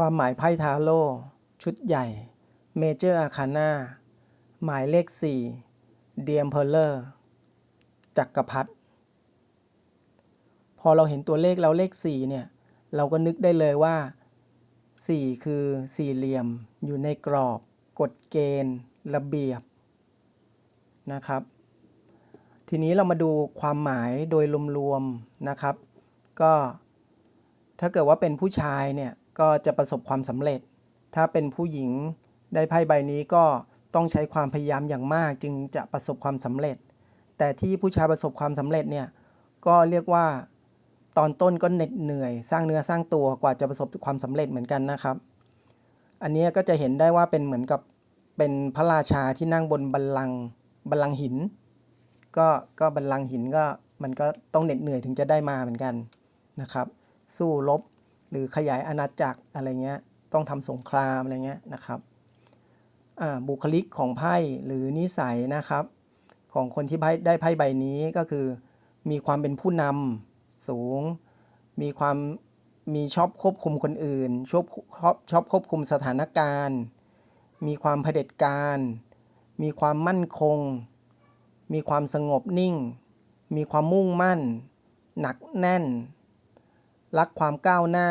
ความหมายไพ่ทาโร่ชุดใหญ่เมเจอร์อาคาน่าหมายเลข 4 เดียมเพลเลอร์ จักรพรรดิพอเราเห็นตัวเลขแล้วเลข 4 เนี่ย เราก็นึกได้เลยว่า 4 คือสี่เหลี่ยมอยู่ในกรอบ กฎเกณฑ์ ระเบียบนะครับ ทีนี้เรามาดูความหมายโดยรวมๆนะครับ ก็ถ้าเกิดว่าเป็นผู้ชายเนี่ย ก็จะประสบความสำเร็จ ถ้าเป็นผู้หญิงได้ไพ่ใบนี้ก็ต้องใช้ความพยายามอย่างมากจึงจะประสบความสำเร็จ แต่ที่ผู้ชายประสบความสำเร็จเนี่ยก็เรียกว่าตอนต้นก็เหน็ดเหนื่อย สร้างเนื้อสร้างตัวกว่าจะประสบความสำเร็จเหมือนกันนะครับ อันนี้ก็จะเห็นได้ว่าเป็นเหมือนกับเป็นพระราชาที่นั่งบนบัลลังก์บัลลังก์หิน ก็ก็บัลลังก์หินก็มันก็ต้องเหน็ดเหนื่อยถึงจะได้มาเหมือนกันนะครับ สู้รบ หรือขยายอาณาจักรอะไรเงี้ยต้องทำสงครามอะไรเงี้ยนะครับบุคลิกของไพ่หรือนิสัยนะครับ ของคนที่ไพ่ได้ไพ่ใบนี้ก็คือ มีความเป็นผู้นำสูง มีความมีชอบควบคุมคนอื่นชอบชอบชอบควบคุมสถานการณ์ มีความเผด็จการ มีความมั่นคง มีความสงบนิ่ง มีความมุ่งมั่น หนักแน่น รักความก้าวหน้า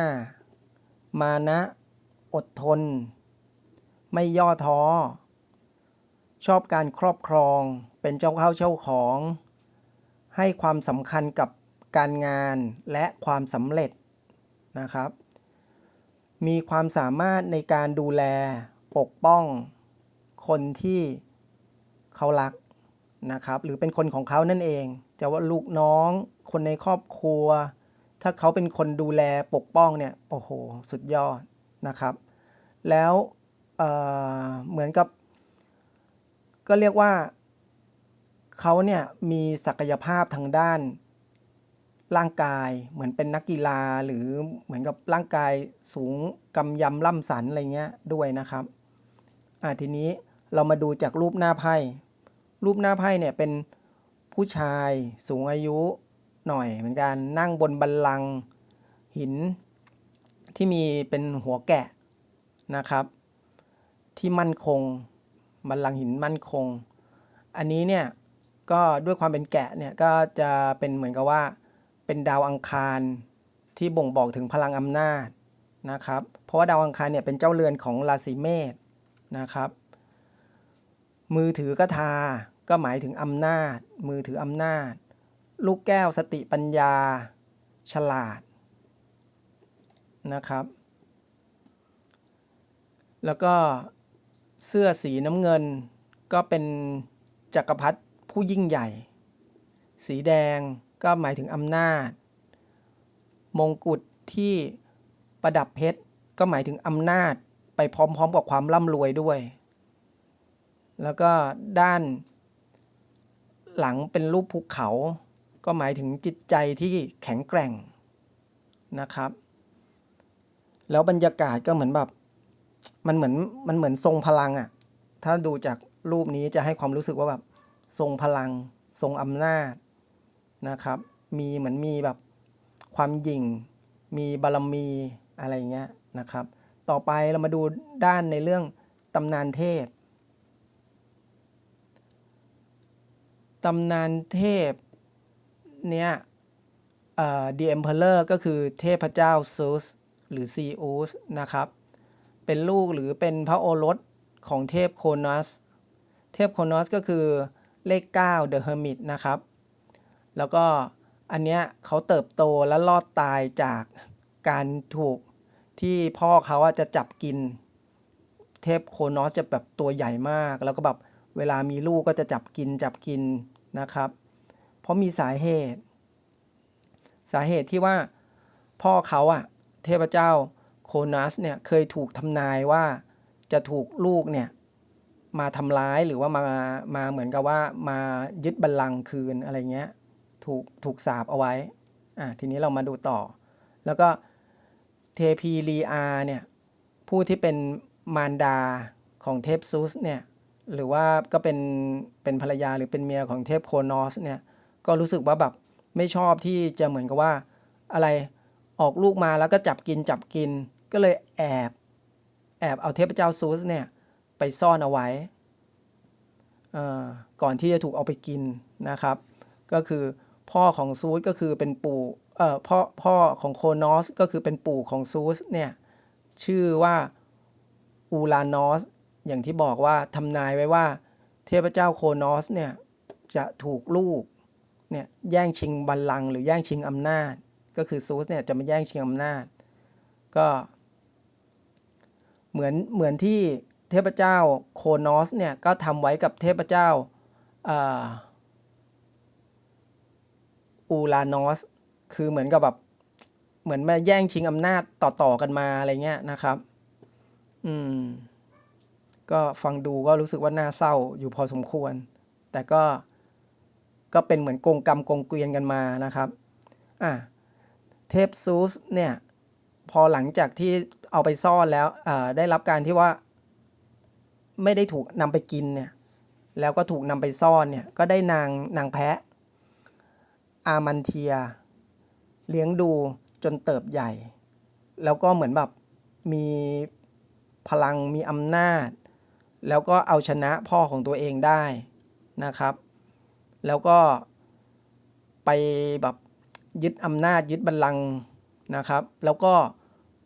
มานะ อดทน ไม่ย่อท้อ ชอบการครอบครอง เป็นเจ้าเข้าเจ้าของ ให้ความสำคัญกับการงานและความสำเร็จนะครับ มีความสามารถในการดูแลปกป้อง คนที่เขารักนะครับ หรือเป็นคนของเขานั่นเอง จะว่าลูกน้อง คนในครอบครัว ถ้าเขาเป็นคนดูแลปกป้องเนี่ยโอ้โหสุดยอดนะครับ แล้วเเหมือนกับ ก็เรียกว่าเขาเนี่ยมีศักยภาพทางด้านร่างกายเหมือนเป็นนักกีฬาหรือเหมือนกับร่างกายสูงกำยำล่ำสันอะไรเงี้ยด้วยนะครับอ่าทีนี้เรามาดูจากรูปหน้าไพ่รูปหน้าไพ่เนี่ยเป็นผู้ชายสูงอายุ หน่อยเหมือนกันนั่งบนบัลลังหินที่มีเป็นหัวแกะนะครับ ที่มั่นคงบัลลังหินมั่นคง อันนี้เนี่ยก็ด้วยความเป็นแกะเนี่ยก็จะเป็นเหมือนกับว่า เป็นดาวอังคารที่บ่งบอกถึงพลังอำนาจนะครับ เพราะว่าดาวอังคารเนี่ยเป็นเจ้าเรือนของราศีเมษนะครับ มือถือกระทาก็หมายถึงอำนาจ มือถืออำนาจ ลูกแก้วสติปัญญา ฉลาดนะครับ แล้วก็เสื้อสีน้ำเงิน ก็เป็นจักรพรรดิผู้ยิ่งใหญ่ สีแดงก็หมายถึงอำนาจ มงกุฎที่ประดับเพชรก็หมายถึงอำนาจไปพร้อมๆกับความร่ำรวยด้วย แล้วก็ด้านหลังเป็นรูปภูเขา ก็หมายถึงจิตใจที่แข็งแกร่งนะครับ แล้วบรรยากาศก็เหมือนแบบมันเหมือนมันเหมือนทรงพลังอะ่ะ ถ้าดูจากรูปนี้จะให้ความรู้สึกว่าแบบทรงพลัง ทรงอำนาจนะครับ มีเหมือนมีแบบความยิ่ง มีบารมีอะไรเงี้ยนะครับ ต่อไปเรามาดูด้านในเรื่องตำนานเทพ ตำนานเทพ เนี้ยเอ่อ The Emperor ก็คือเทพเจ้าซูสหรือซีอุสนะครับ เป็นลูกหรือเป็นพระโอรสของเทพโคนัส เทพโคนัสก็คือเลข9 The Hermit นะครับ แล้วก็อันเนี้ยเขาเติบโตและรอดตายจากการถูกที่พ่อเขาจะจับกิน เทพโคนอสจะแบบตัวใหญ่มาก แล้วก็แบบเวลามีลูกก็จะจับกินจับกินนะครับ เพราะมีสาเหตุ สาเหตุที่ว่าพ่อเขาอะเทพเจ้าโคนัสเนี่ยเคยถูกทำนายว่าจะถูกลูกเนี่ยมาทำร้ายหรือว่ามามาเหมือนกับว่ามายึดบัลลังก์คืนอะไรเงี้ยถูกถูกสาบเอาไว้อะทีนี้เรามาดูต่อ แล้วก็เทพีลีอาเนี่ยผู้ที่เป็นมารดาของเทพซุสเนี่ยหรือว่าก็เป็นเป็นภรรยาหรือเป็นเมียของเทพโคนอสเนี่ย ก็รู้สึกว่าแบบไม่ชอบที่จะเหมือนกับว่า อะไรออกลูกมาแล้วก็จับกินจับกิน ก็เลยแอบแอบเอาเทพเจ้าซูสเนี่ยไปซ่อนเอาไว้ก่อนที่จะถูกเอาไปกินนะครับ ก็คือพ่อของซูสก็คือเป็นปู่เอ่อพ่อพ่อของโคนอสก็คือเป็นปู่ของซูสเนี่ยชื่อว่าอูรานอสอย่างที่บอกว่าทำนายไว้ว่า เทพเจ้าโคนอสเนี่ยจะถูกลูก เนี่ยแย่งชิงบัลลังก์หรือแย่งชิงอำนาจ ก็คือซูสเนี่ยจะมาแย่งชิงอำนาจ ก็เหมือนเหมือนที่เทพเจ้าโคนอสเนี่ยก็ทำไว้กับเทพเจ้าอ่าอูรานอส คือเหมือนกับแบบเหมือนมาแย่งชิงอำนาจต่อๆกันมาอะไรเงี้ยนะครับ อืม ก็ฟังดูก็รู้สึกว่าน่าเศร้าอยู่พอสมควร แต่ก็ ก็เป็นเหมือนกงกรรมกงเกวียนกันมานะครับอะเทพซูสเนี่ยพอหลังจากที่เอาไปซ่อนแล้วได้รับการที่ว่า ไม่ได้ถูกนำไปกินเนี่ยแล้วก็ถูกนำไปซ่อนเนี่ยก็ได้นางนางแพะ อามันเทีย เลี้ยงดูจนเติบใหญ่ แล้วก็เหมือนแบบมีพลังมีอำนาจ แล้วก็เอาชนะพ่อของตัวเองได้นะครับ แล้วก็ไปแบบยึดอำนาจยึดบัลลังก์นะครับ แล้วก็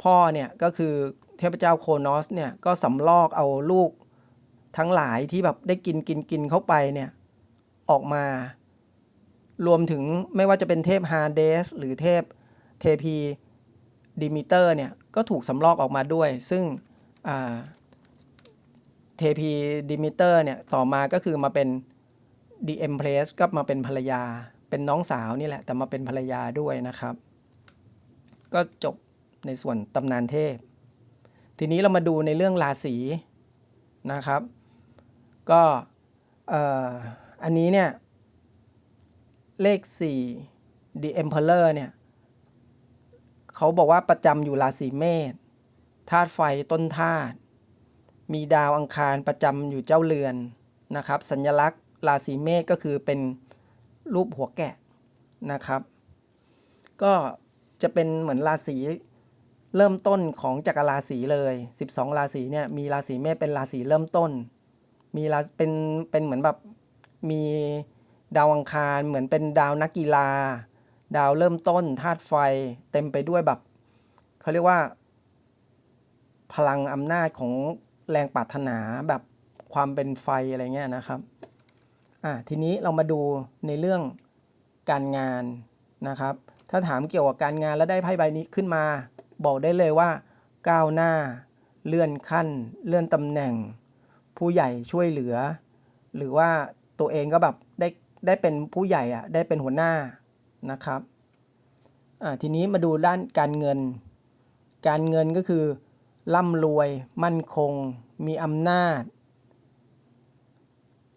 พ่อเนี่ยก็คือเทพเจ้าโคนอสเนี่ยก็สำลอกเอาลูกทั้งหลายที่แบบได้กินกินกินเข้าไปเนี่ยออกมา รวมถึงไม่ว่าจะเป็นเทพฮาเดส หรือเทพเทพีดิมิเตอร์เนี่ยก็ถูกสำลอกออกมาด้วย ซึ่งเทพีดิมิเตอร์เนี่ยต่อมาก็คือมาเป็น ดีเอ็มเพลสก็มาเป็นภรรยา เป็นน้องสาวนี่แหละ แต่มาเป็นภรรยาด้วยนะครับ ก็จบในส่วนตำนานเทพ ทีนี้เรามาดูในเรื่องราศีนะครับ ก็อ่ออันนี้เนี่ย เลข 4 The Emperor เนี่ยเขาบอกว่าประจำอยู่ราศีเมษธาตุไฟต้นธาตุมีดาวอังคารประจำอยู่เจ้าเรือนนะครับ สัญลักษณ์ ราศีเมษก็คือเป็นรูปหัวแกะนะครับ ก็จะเป็นเหมือนราศีเริ่มต้นของจักรราศีเลย 12 ราศีเนี่ยมีราศีเมษเป็นราศีเริ่มต้น มีราเป็นเป็นเหมือนแบบมีดาวอังคารเหมือนเป็นดาวนักกีฬา ดาวเริ่มต้นธาตุไฟเต็มไปด้วยแบบเขาเรียกว่า พลังอำนาจของแรงปรารถนาแบบความเป็นไฟอะไรเงี้ยนะครับ อะทีนี้เรามาดูในเรื่องการงานนะครับ ถ้าถามเกี่ยวกับการงานแล้วได้ไพ่ใบนี้ขึ้นมา บอกได้เลยว่า ก้าวหน้า เลื่อนขั้น เลื่อนตำแหน่ง ผู้ใหญ่ช่วยเหลือ หรือว่าตัวเองก็แบบได้ได้เป็นผู้ใหญ่อะได้เป็นหัวหน้านะครับอ่าทีนี้มาดูด้านการเงิน การเงินก็คือร่ำรวย มั่นคง มีอำนาจ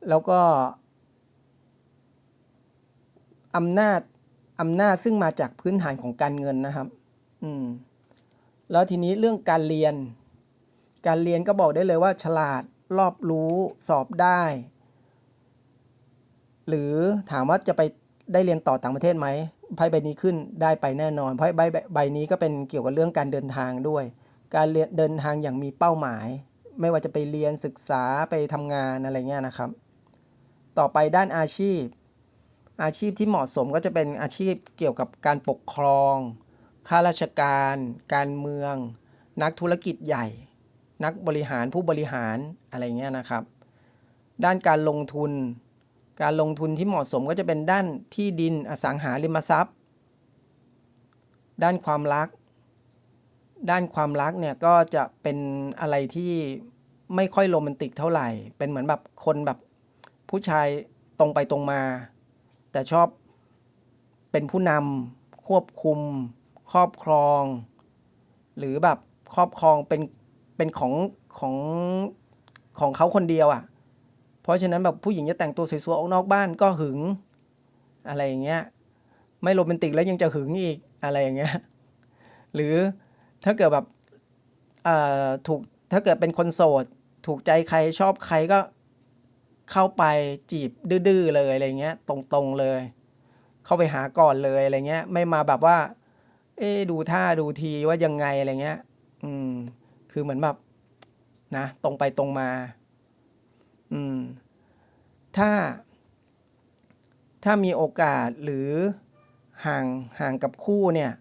แล้วก็ อำนาจอำนาจซึ่งมาจากพื้นฐานของการเงินนะครับ อืม แล้วทีนี้เรื่องการเรียน การเรียนก็บอกได้เลยว่า ฉลาด รอบรู้ สอบได้ หรือถามว่าจะไปได้เรียนต่อต่างประเทศไหมไพ่ใบนี้ขึ้นได้ไปแน่นอน เพราะใบใบนี้ก็เป็นเกี่ยวกับเรื่องการเดินทางด้วย การเรียนเดินทางอย่างมีเป้าหมาย ไม่ว่าจะไปเรียนศึกษาไปทำงานอะไรเงี้ยนะครับ ต่อไปด้านอาชีพ อาชีพที่เหมาะสมก็จะเป็นอาชีพเกี่ยวกับการปกครอง ข้าราชการ การเมือง นักธุรกิจใหญ่ นักบริหารผู้บริหารอะไรเงี้ยนะครับ ด้านการลงทุน การลงทุนที่เหมาะสมก็จะเป็นด้านที่ดินอสังหาริมทรัพย์ ด้านความรัก ด้านความรักเนี่ยก็จะเป็นอะไรที่ไม่ค่อยโรแมนติกเท่าไหร่ เป็นเหมือนแบบคนแบบผู้ชายตรงไปตรงมา แต่ชอบเป็นผู้นำควบคุม ครอบครอง หรือแบบครอบครองเป็นเป็นของของของเขาคนเดียวอะ่ะ เพราะฉะนั้นแบบผู้หญิงจะแต่งตัวสวยๆออกนอกบ้านก็หึง อะไรอย่างเงี้ยไม่โรแมนติกแล้วยังจะหึงอีกอะไรอย่างเงี้ยหรือถ้าเกิดแบบอ่อถูกถ้าเกิดเป็นคนโสด ถูกใจใครชอบใครก็ เข้าไปจีบดื้อเลยอะไรเงี้ยตรงๆเลย เข้าไปหาก่อนเลยอะไรเงี้ย ไม่มาแบบว่า เอ๊ดูท่าดูทีว่ายังไงอะไรเงี้ยออืม คือเหมือนแบบนะตรงไปตรงมา อืม ถ้า ถ้ามีโอกาสหรือห่างห่างกับคู่เนี่ย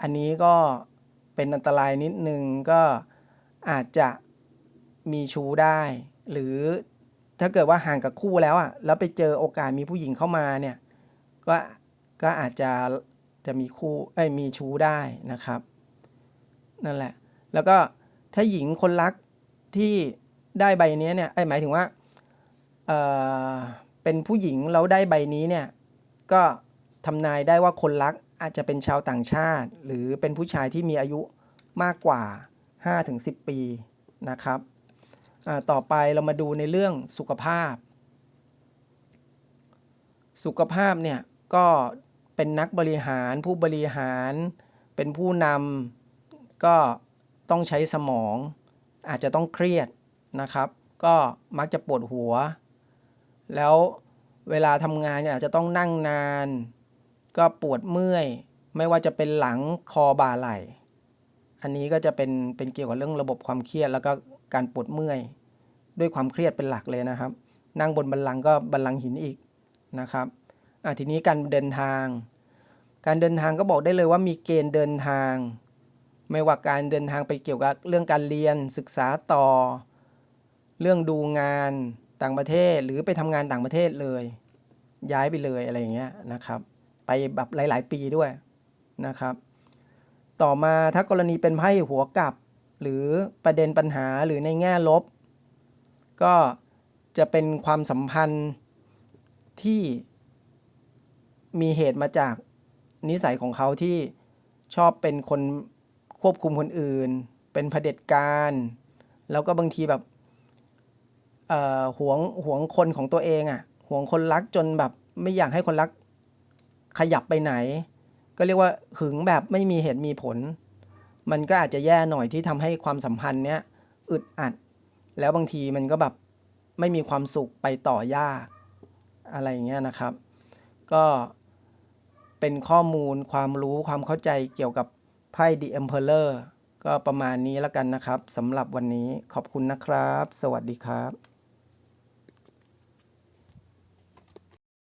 อันนี้ก็เป็นอันตรายนิดนึงก็อาจจะมีชู้ได้ หรือ ถ้าเกิดว่าห่างกับคู่แล้วอะ่ะแล้วไปเจอโอกาสมีผู้หญิงเข้ามาเนี่ยก็ก็อาจจะจะมีคู่ไอ้ยมีชู้ได้นะครับ นั่นแหละ แล้วก็ถ้าหญิงคนรักที่ได้ใบนี้เนี่ยไอ้ยหมายถึงว่าเออเป็นผู้หญิงแล้วได้ใบนี้เนี่ยก็ทำนายได้ว่าคนรักอาจจะเป็นชาวต่างชาติ หรือเป็นผู้ชายที่มีอายุมากกว่า 5-10 ปีนะครับ ต่อไปเรามาดูในเรื่องสุขภาพ สุขภาพเนี่ยก็เป็นนักบริหารผู้บริหารเป็นผู้นำก็ต้องใช้สมอง อาจจะต้องเครียดนะครับ ก็มักจะปวดหัว แล้วเวลาทำงานเนี่ยอาจจะต้องนั่งนาน ก็ปวดเมื่อย ไม่ว่าจะเป็นหลังคอบ่าไหล่ อันนี้ก็จะเป็นเป็นเกี่ยวกับเรื่องระบบความเครียดแล้วก็ การปวดเมื่อย ด้วยความเครียดเป็นหลักเลยนะครับ นั่งบนบันลังก็บันลังหินอีกนะครับทีนี้การเดินทาง การเดินทางก็บอกได้เลยว่ามีเกณฑ์เดินทาง ไม่ว่าการเดินทางไปเกี่ยวกับเรื่องการเรียนศึกษาต่อ เรื่องดูงานต่างประเทศหรือไปทำงานต่างประเทศเลย ย้ายไปเลยอะไรอย่างเงี้ยนะครับ ไปแบบหลาย ๆ ปีด้วยนะครับ ต่อมาถ้ากรณีเป็นไพ่หัวกลับ หรือประเด็นปัญหาหรือในแง่ลบ ก็จะเป็นความสัมพันธ์ที่มีเหตุมาจากนิสัยของเขาที่ชอบเป็นคนควบคุมคนอื่น เป็นเผด็จการ แล้วก็บางทีแบบเอ่อหวงหวงคนของตัวเองอะ่ะหวงคนรักจนแบบไม่อยากให้คนรักขยับไปไหน ก็เรียกว่าหึงแบบไม่มีเหตุมีผล มันก็อาจจะแย่หน่อยที่ทำให้ความสัมพันธ์เนี้ยอึดอัด แล้วบางทีมันก็แบบไม่มีความสุขไปต่อยากอะไรอย่างเงี้ยนะครับ ก็เป็นข้อมูลความรู้ความเข้าใจเกี่ยวกับไพ่ The Emperor ก็ประมาณนี้แล้วกันนะครับสำหรับวันนี้ขอบคุณนะครับ สวัสดีครับ